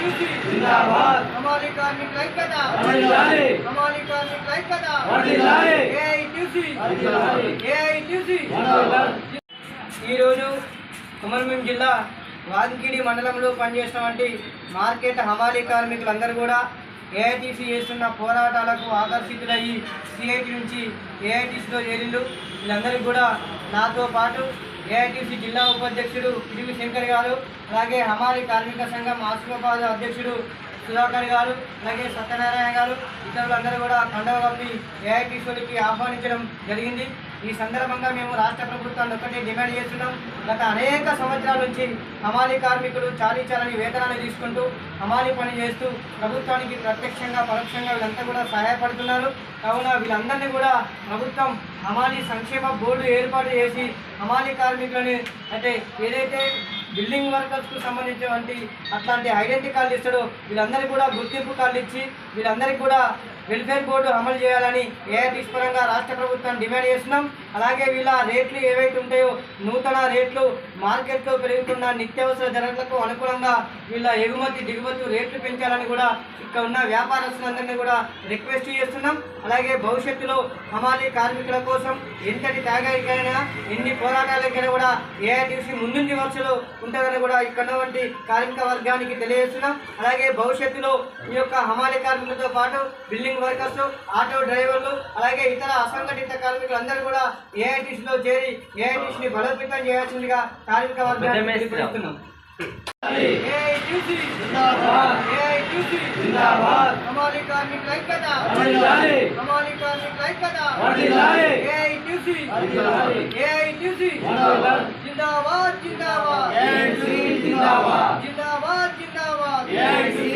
AITC జిందాబాద్. హమాలి కార్మికుల ఐక్యత. వర్ధిల్లాలి హమాలి కార్మికుల ఐక్యత. వర్ధిల్లాలి ఏఐటీసీ. వర్ధిల్లాలి ఏఐటీసీ. వర్ధిల్లాలి ఈరోజు కుమర్భీం జిల్లా వాంకిడి మండలంలో పనిచేసినటువంటి మార్కెట్ హమాలీ కార్మికులందరూ కూడా ఏఐటీసీ చేస్తున్న పోరాటాలకు ఆకర్షితులయ్యి సిఐటి నుంచి ఏఐటీసీలో చేరిళ్ళు వీళ్ళందరికీ కూడా నాతో పాటు ఏఐటీసీ జిల్లా ఉపాధ్యక్షుడు పిడివి శంకర్ గారు అలాగే హమాలి కార్మిక సంఘం ఆసిఫాబాద్ అధ్యక్షుడు సుధాకర్ గారు అలాగే సత్యనారాయణ గారు ఇతరులందరూ కూడా కండవ కప్పి ఏఐటీసీకి ఆహ్వానించడం జరిగింది. ఈ సందర్భంగా మేము రాష్ట్ర ప్రభుత్వాన్ని ఒక్కటే డిమాండ్ చేస్తున్నాం. గత అనేక సంవత్సరాల నుంచి హమాలి కార్మికులు చాలీ చాలని వేతనాలు తీసుకుంటూ హమాలి పని చేస్తూ ప్రభుత్వానికి ప్రత్యక్షంగా పరోక్షంగా వీళ్ళంతా కూడా సహాయపడుతున్నారు. కావున వీళ్ళందరినీ కూడా ప్రభుత్వం హమాలీ సంక్షేమ బోర్డు ఏర్పాటు చేసి హమాలీ కార్మికులని అంటే ఏదైతే బిల్డింగ్ వర్కర్స్కు సంబంధించినటువంటి అట్లాంటి ఐడెంటిటీ కార్డు ఇస్తాడో వీళ్ళందరికీ కూడా గుర్తింపు కార్డులు ఇచ్చి వీళ్ళందరికీ కూడా వెల్ఫేర్ బోర్డు అమలు చేయాలని ఏఐటీస్ పరంగా రాష్ట్ర ప్రభుత్వం డిమాండ్ చేస్తున్నాం. అలాగే వీళ్ళ రేట్లు ఏవైతే ఉంటాయో నూతన రేట్లు మార్కెట్లో పెరుగుతున్న నిత్యావసర ధరలకు అనుగుణంగా వీళ్ళ ఎగుమతి దిగుమతి రేట్లు పెంచాలని కూడా ఇక్కడ ఉన్న వ్యాపారస్తులందరినీ కూడా రిక్వెస్ట్ చేస్తున్నాం. అలాగే భవిష్యత్తులో హమాలీ కార్మికుల కోసం ఎంతటి తాగాయికైనా ఎన్ని పోరాటాలకైనా కూడా ఏఐటీసీ ముందుండి వరుసలో ఉంటుందని కూడా ఇక్కడ వంటి కార్మిక వర్గానికి తెలియజేస్తున్నాం. అలాగే భవిష్యత్తులో ఈ యొక్క హమాలీ కార్మికులతో పాటు బిల్డింగ్ వర్కర్స్ ఆటో డ్రైవర్లు అలాగే ఇతర అసంఘటిత కార్మికులందరూ కూడా ఏఐటీసీలో చేరి ఏఐటీసీని బలోపేతం చేయాల్సిందిగా కార్మిక వర్గాన్ని ఏఐటీసీ జిందాబాద్ హమాలీ కార్మికుల ఐక్యత. వర్ధిల్లాలి హమాలీ కార్మికుల ఐక్యత. వర్ధిల్లాలి ఏఐటీసీ. వర్ధిల్లాలి ఏఐటీసీ. వర్ధిల్లాలి జిందాబాద్ జిందాబాద్. ఏఐటీసీ జిందాబాద్. జిందాబాద్ జిందాబాద్. ఏఐటీసీ